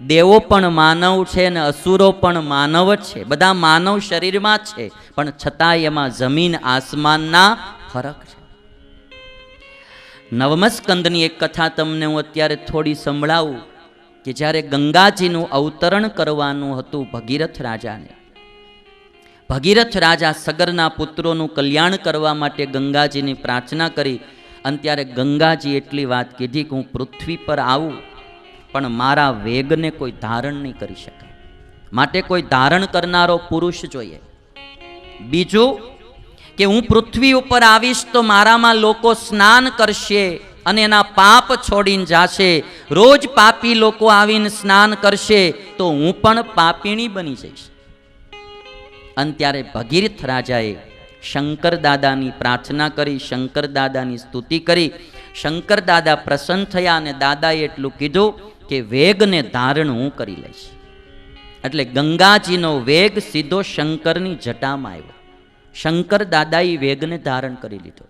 દેવો પણ માનવ છે અને અસુરો પણ માનવ જ છે. બધા માનવ શરીરમાં છે. પણ છતાંય એમાં જમીન, આસમાનના ફરક છે. નવમસ્કંદની એક કથા તમને હું અત્યારે થોડી સંભળાવું કે જ્યારે ગંગાજીનું અવતરણ કરવાનું હતું ભગીરથ રાજાને. ભગીરથ રાજા સગરના પુત્રોનું કલ્યાણ કરવા માટે ગંગાજીની પ્રાર્થના કરી અને ત્યારે ગંગાજી એટલી વાત કીધી કે હું પૃથ્વી પર આવું. પણ મારા વેગને કોઈ ધારણ નહીં કરી શકે. માટે કોઈ ધારણ કરનારો પુરુષ જોઈએ. બીજું કે હું પૃથ્વી ઉપર આવીશ તો મારામાં લોકો સ્નાન કરશે અને એના પાપ છોડીને જાશે. રોજ પાપી લોકો આવીને સ્નાન કરશે તો હું પણ પાપીણી બની જઈશ. અને ત્યારે ભગીરથ રાજાએ શંકર દાદાની પ્રાર્થના કરી, શંકર દાદાની સ્તુતિ કરી. શંકર દાદા પ્રસન્ન થયા અને દાદાએ એટલું કીધું કે વેગને ધારણ હું કરી લઈશ. એટલે ગંગાજીનો વેગ સીધો શંકરની જટામાં આવ્યો. શંકર દાદાએ વેગને ધારણ કરી લીધો.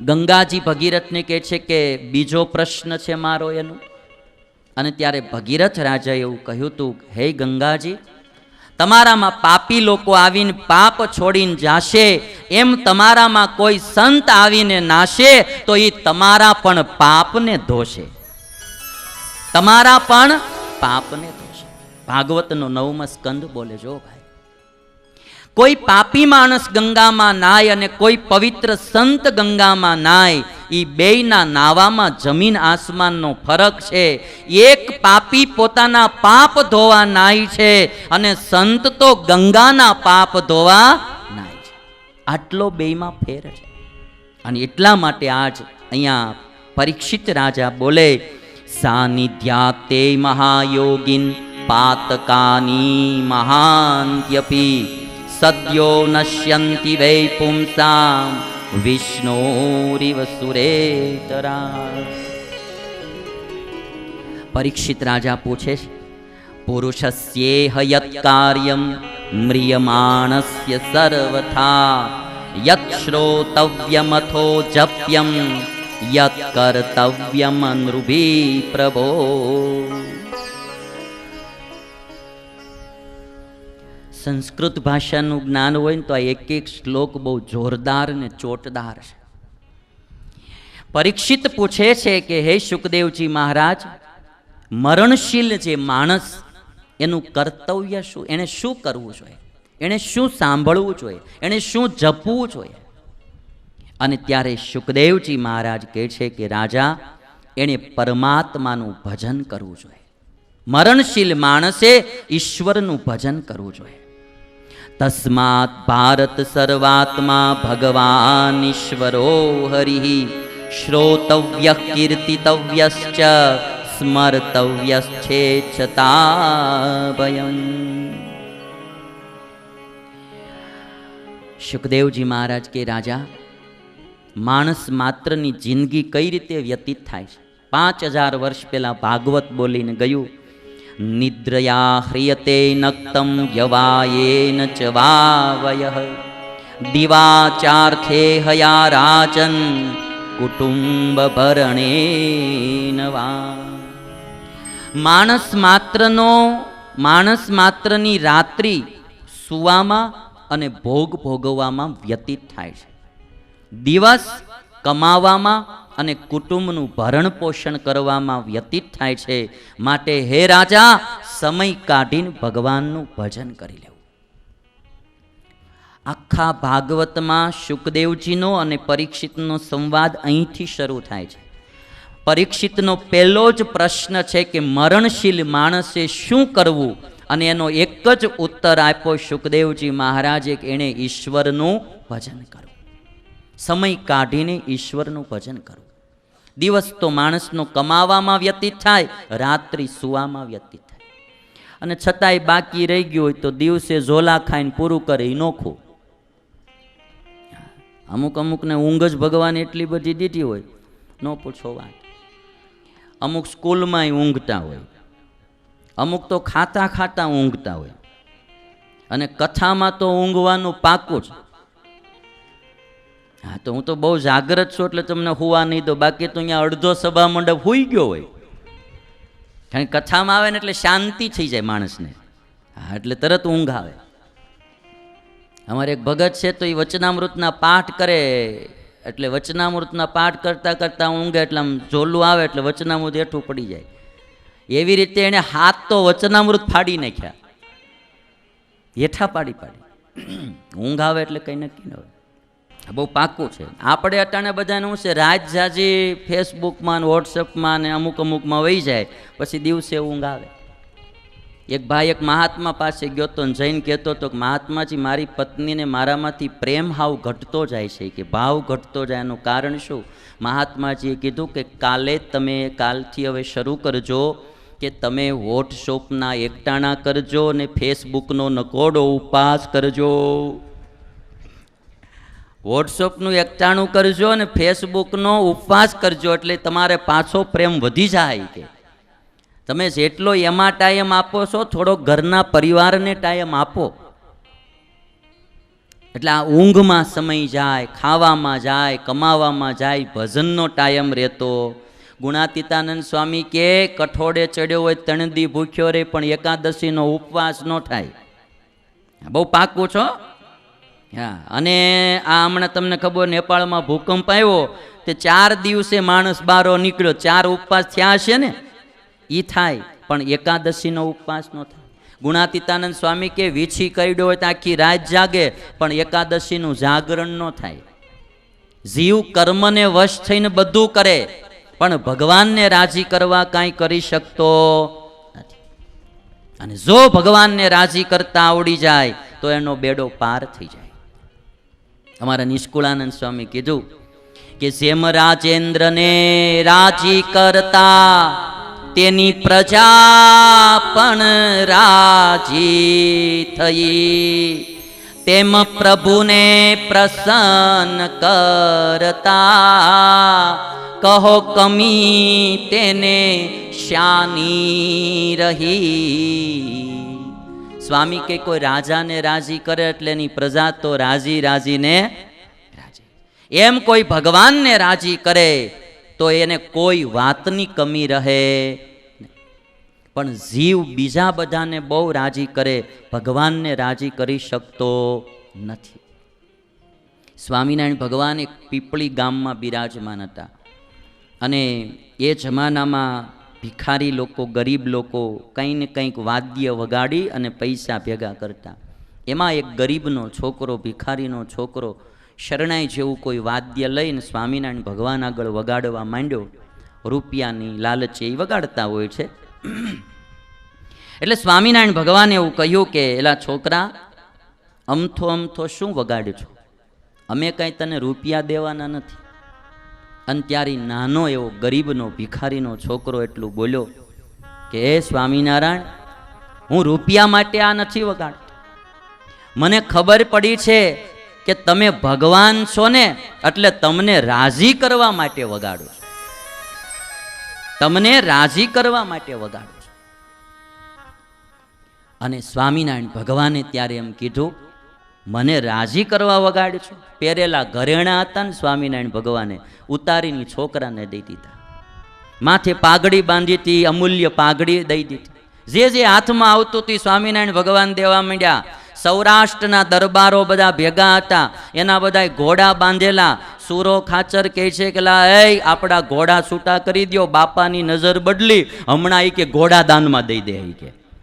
ગંગાજી ભગીરથને કહે છે કે બીજો પ્રશ્ન છે મારો એનો. અને ત્યારે ભગીરથ રાજાએ એવું કહ્યું હતું હે ગંગાજી, તમારામાં પાપી લોકો આવીને પાપ છોડીને જાશે, એમ તમારામાં કોઈ સંત આવીને નાશે, તો એ તમારા પણ પાપને ધોશે. તમારા પણ પાપને ધોશે. ભાગવતનો નવમ સ્કંદ બોલે, જો ભાઈ, કોઈ પાપી માણસ ગંગામાં નાય અને કોઈ પવિત્ર સંત ગંગામાં નાય એ બેયના નાવામાં જમીન આસમાનનો ફરક છે. એક પાપી પોતાના પાપ ધોવા નાય છે અને સંત તો ગંગાના પાપ ધોવા નાય છે. આટલો બેયમાં ફેર છે. અને એટલા માટે આજ અહીંયા પરીક્ષિત રાજા બોલે સાનિધ્યાતે મહાયોગિન પાતકાની મહાન્યપી સદ્યો નશ્યંતિ વૈ પુંસામ વિષ્ણોરિવ સુરેતરા પરીક્ષિત રાજા પૂછે છે પુરુષસ્યેહ યત કાર્યમ મ્રિયમાણસ્ય સર્વથા યત શ્રોતવ્યમથો જપ્યમ યત પ્રભો સંસ્કૃત ભાષાનું જ્ઞાન હોય ને તો આ એક એક શ્લોક બહુ જોરદાર ને ચોટદાર છે. પરીક્ષિત પૂછે છે કે, હે સુખદેવજી મહારાજ, મરણશીલ જે માણસ, એનું કર્તવ્ય શું? એણે શું કરવું જોઈએ? એણે શું સાંભળવું જોઈએ? એણે શું જપવું જોઈએ? અને ત્યારે સુખદેવજી મહારાજ કહે છે કે, રાજા, એણે પરમાત્માનું ભજન કરવું જોઈએ. મરણશીલ માણસે ઈશ્વરનું ભજન કરવું જોઈએ. તસ્માત ભારત સર્વાત્મા ભગવાન ઈશ્વરો હરિ, શ્રોતવ્ય કીર્તિતવ્યશ્ચ સ્મર્તવ્યશ્ચેચ્છતાભયમ સુખદેવજી મહારાજ કે, રાજા માણસ માત્રની જિંદગી કઈ રીતે વ્યતીત થાય છે? પાંચ હજાર વર્ષ પહેલાં ભાગવત બોલીને ગયું, નિદ્રયા હ્રિયતે નક્તમ યવાયેન ચ વાવય, દિવાચાર્થે હયા રાચન કુટુંબ ભરણે વા. માણસ માત્રનો, માણસ માત્રની રાત્રિ સુવામાં અને ભોગ ભોગવવામાં વ્યતીત થાય છે. દિવસ કમાવામાં અને કુટુંબનું ભરણ પોષણ કરવામાં વ્યતીત થાય છે. માટે હે રાજા, સમય કાઢીને ભગવાનનું ભજન કરી લેવું. આખા ભાગવતમાં શુકદેવજીનો અને પરીક્ષિતનો સંવાદ અહીંથી શરૂ થાય છે. પરીક્ષિતનો પહેલો જ પ્રશ્ન છે કે મરણશીલ માણસે શું કરવું? અને એનો એક જ ઉત્તર આપ્યો સુખદેવજી મહારાજે એણે ઈશ્વરનું ભજન કરવું. સમય કાઢીને ઈશ્વરનું ભજન કરવું દિવસ તો માણસનો કમાવામાં વ્યતીત થાય, રાત્રિ સુવામાં વ્યતીત થાય. અને છતાંય બાકી રહી ગયું હોય તો દિવસે ઝોલા ખાઈને પૂરું કરે એ નોખું. અમુક અમુકને ઊંઘ જ ભગવાન એટલી બધી દીધી હોય, ન પૂછો વાત. અમુક સ્કૂલમાંય ઊંઘતા હોય. અમુક તો ખાતા ખાતા ઊંઘતા હોય. અને કથામાં તો ઊંઘવાનું પાકું જ. હા, તો હું તો બહુ જાગ્રત છું એટલે તમને હુવા નહીં દો બાકી તો અહીંયા અડધો સભા મંડપ હુઈ ગયો હોય. કારણ કે કથામાં આવે ને એટલે શાંતિ થઈ જાય માણસને. હા, એટલે તરત ઊંઘ આવે. અમારે એક ભગત છે તો એ વચનામૃતના પાઠ કરે. એટલે વચનામૃતના પાઠ કરતાં કરતાં ઊંઘે એટલે આમ ઝોલું આવે એટલે વચનામૃત હેઠું પડી જાય. એવી રીતે એણે હાથ તો વચનામૃત ફાડી નાખ્યા. હેઠા પાડી પાડી. ઊંઘ આવે એટલે કંઈ નક્કી ન હોય. બહુ પાકું છે. આપણે અટાણે બધાને શું છે રાત જાજી ફેસબુકમાં ને વોટ્સઅપમાં ને અમુક અમુકમાં વહી જાય, પછી દિવસે ઊંઘ આવે. એક ભાઈ એક મહાત્મા પાસે ગયો તો જઈને કહેતો હતો કે, મહાત્માજી, મારી પત્નીને મારામાંથી પ્રેમ હાવ ઘટતો જાય છે. કે ભાવ ઘટતો જાય એનું કારણ શું? મહાત્માજીએ કીધું કે, કાલે તમે કાલથી હવે શરૂ કરજો કે તમે વોટ્સઅપના એકટાણા કરજો ને ફેસબુકનો નકોડો ઉપાસ કરજો. વોટ્સઅપનું એકટાણું કરજો અને ફેસબુકનો ઉપવાસ કરજો એટલે તમારે પાછો પ્રેમ વધી જાય કે. તમે જેટલો એમાં ટાઈમ આપો છો, થોડો ઘરના પરિવારને ટાઈમ આપો. એટલે આ ઊંઘમાં સમય જાય, ખાવામાં જાય, કમાવામાં જાય, ભજનનો ટાઈમ રહેતો. ગુણાતીતાનંદ સ્વામી કે, કઠોળે ચડ્યો હોય ત્રણ દી ભૂખ્યો રહે પણ એકાદશીનો ઉપવાસ ન થાય. બહુ પાકું છો? હા, અને આ હમણાં તમને ખબર નેપાળમાં ભૂકંપ આવ્યો, તે ચાર દિવસે માણસ બારો નીકળ્યો, ચાર ઉપવાસ થયા હશે ને? એ થાય, પણ એકાદશીનો ઉપવાસ ન થાય. ગુણાતીતાનંદ સ્વામી કે વીછી કરડ્યો હોય તો આખી રાત જાગે, પણ એકાદશીનું જાગરણ ન થાય. જીવ કર્મને વશ થઈને બધું કરે, પણ ભગવાનને રાજી કરવા કાંઈ કરી શકતો નથી. અને જો ભગવાનને રાજી કરતા આવડી જાય, તો એનો બેડો પાર થઈ જાય. અમારા નિષ્કુળાનંદ સ્વામી કીધું કે જેમ રાજેન્દ્રને રાજી કરતા, તેની પ્રજા પણ રાજી થઈ. તેમ પ્રભુને પ્રસન્ન કરતા, કહો કમી તેને શાની રહી. સ્વામી કે કોઈ રાજાને રાજી કરે એટલે એની પ્રજા તો રાજી રાજીને રાજી. એમ કોઈ ભગવાનને રાજી કરે તો એને કોઈ વાતની કમી રહે પણ જીવ બીજા બધાને બહુ રાજી કરે, ભગવાનને રાજી કરી શકતો નથી. સ્વામિનારાયણ ભગવાન એક પીપળી ગામમાં બિરાજમાન હતા. અને એ જમાનામાં ભિખારી લોકો, ગરીબ લોકો કંઈ ને કંઈક વાદ્ય વગાડી અને પૈસા ભેગા કરતા. એમાં એક ગરીબનો છોકરો, ભિખારીનો છોકરો શરણાઈ જેવું કોઈ વાદ્ય લઈને સ્વામિનારાયણ ભગવાન આગળ વગાડવા માંડ્યો. રૂપિયાની લાલચે એ વગાડતા હોય છે. એટલે સ્વામિનારાયણ ભગવાને એવું કહ્યું કે, એલા છોકરા, અમથો અમથો શું વગાડ્યો છો? અમે કાંઈ તને રૂપિયા દેવાના નથી. અને ત્યારે નાનો એવો ગરીબનો, ભિખારીનો છોકરો એટલું બોલ્યો કે હે સ્વામિનારાયણ, હું રૂપિયા માટે આ નથી વગાડતો. મને ખબર પડી છે કે તમે ભગવાન છો ને, એટલે તમને રાજી કરવા માટે વગાડો છો. તમને રાજી કરવા માટે વગાડો છો. અને સ્વામિનારાયણ ભગવાને ત્યારે એમ કીધું મને રાજી કરવા વગાડ છો? પહેરેલા ઘરેણા હતા ને સ્વામિનારાયણ ભગવાને. ઉતારીને છોકરાને દઈ દીધા. માથે પાઘડી બાંધી હતી, અમૂલ્ય પાઘડી દઈ દીધી. જે જે હાથમાં આવતું હતી સ્વામિનારાયણ ભગવાન દેવા માંડ્યા. સૌરાષ્ટ્રના દરબારો બધા ભેગા હતા. એના બધા ઘોડા બાંધેલા. સુરો ખાચર કહે છે કે, લા એ આપણા ઘોડા છૂટા કરી દ્યો. બાપાની નજર બદલી. હમણાં એ કે ઘોડા દાનમાં દઈ દે કે.